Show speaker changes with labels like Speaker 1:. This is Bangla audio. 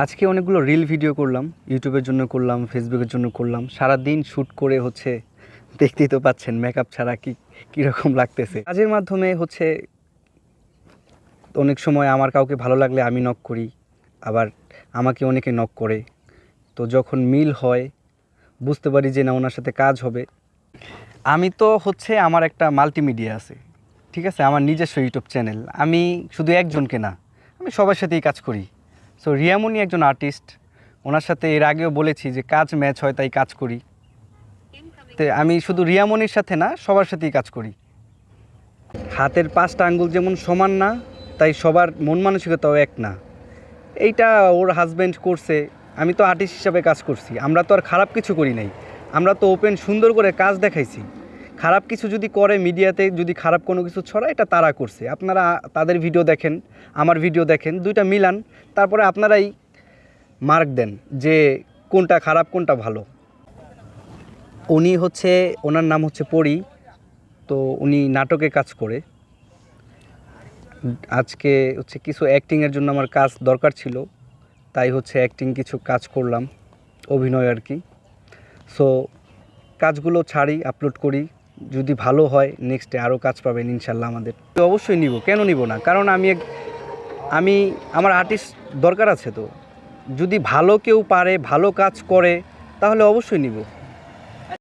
Speaker 1: আজকে অনেকগুলো রিল ভিডিও করলাম, ইউটিউবের জন্য করলাম ফেসবুকের জন্য করলাম। সারা দিন শ্যুট করে হচ্ছে দেখতেই তো পাচ্ছেন মেকআপ ছাড়া কি কীরকম লাগতেছে। কাজের মাধ্যমে হচ্ছে অনেক সময় আমার কাউকে ভালো লাগলে আমি নক করি, আবার আমাকে অনেকে নক করে। তো যখন মিল হয়, বুঝতে পারি যে না, ওনার সাথে কাজ হবে। আমি তো হচ্ছে আমার একটা মাল্টিমিডিয়া আছে, ঠিক আছে? আমার নিজস্ব ইউটিউব চ্যানেল আমি শুধু একজনকে না, আমি সবার সাথেই কাজ করি। সো রিয়ামনি একজন আর্টিস্ট ওনার সাথে এর আগেও বলেছি যে কাজ ম্যাচ হয় তাই কাজ করি তো আমি শুধু রিয়ামনির সাথে না সবার সাথেই কাজ করি হাতের পাঁচটা আঙ্গুল যেমন সমান না তাই সবার মন মানসিকতাও এক না এইটা ওর হাজব্যান্ড করছে আমি তো আর্টিস্ট হিসাবে কাজ করছি আমরা তো আর খারাপ কিছু করি নাই আমরা তো ওপেন সুন্দর করে কাজ দেখাইছি খারাপ কিছু যদি করে মিডিয়াতে, যদি খারাপ কোনো কিছু ছড়ায়, এটা তারা করছে। আপনারা তাদের ভিডিও দেখেন, আমার ভিডিও দেখেন, দুইটা মিলান, তারপরে আপনারাই মার্ক দেন যে কোনটা খারাপ, কোনটা ভালো। উনি হচ্ছে, ওনার নাম হচ্ছে পরি, তো উনি নাটকে কাজ করে। আজকে হচ্ছে কিছু অ্যাক্টিংয়ের জন্য আমার কাজ দরকার ছিল, তাই হচ্ছে অ্যাক্টিং কিছু কাজ করলাম, অভিনয় আর কি। সো কাজগুলো ছাড়ি আপলোড করি। যদি ভালো হয় নেক্সটে আরও কাজ পাবেন ইনশাল্লাহ আমাদের। অবশ্যই নিব। কেন নিব না? কারণ আমি এক আমি আমার আর্টিস্ট দরকার আছে তো। যদি ভালো কেউ পারে, ভালো কাজ করে, তাহলে অবশ্যই নিব।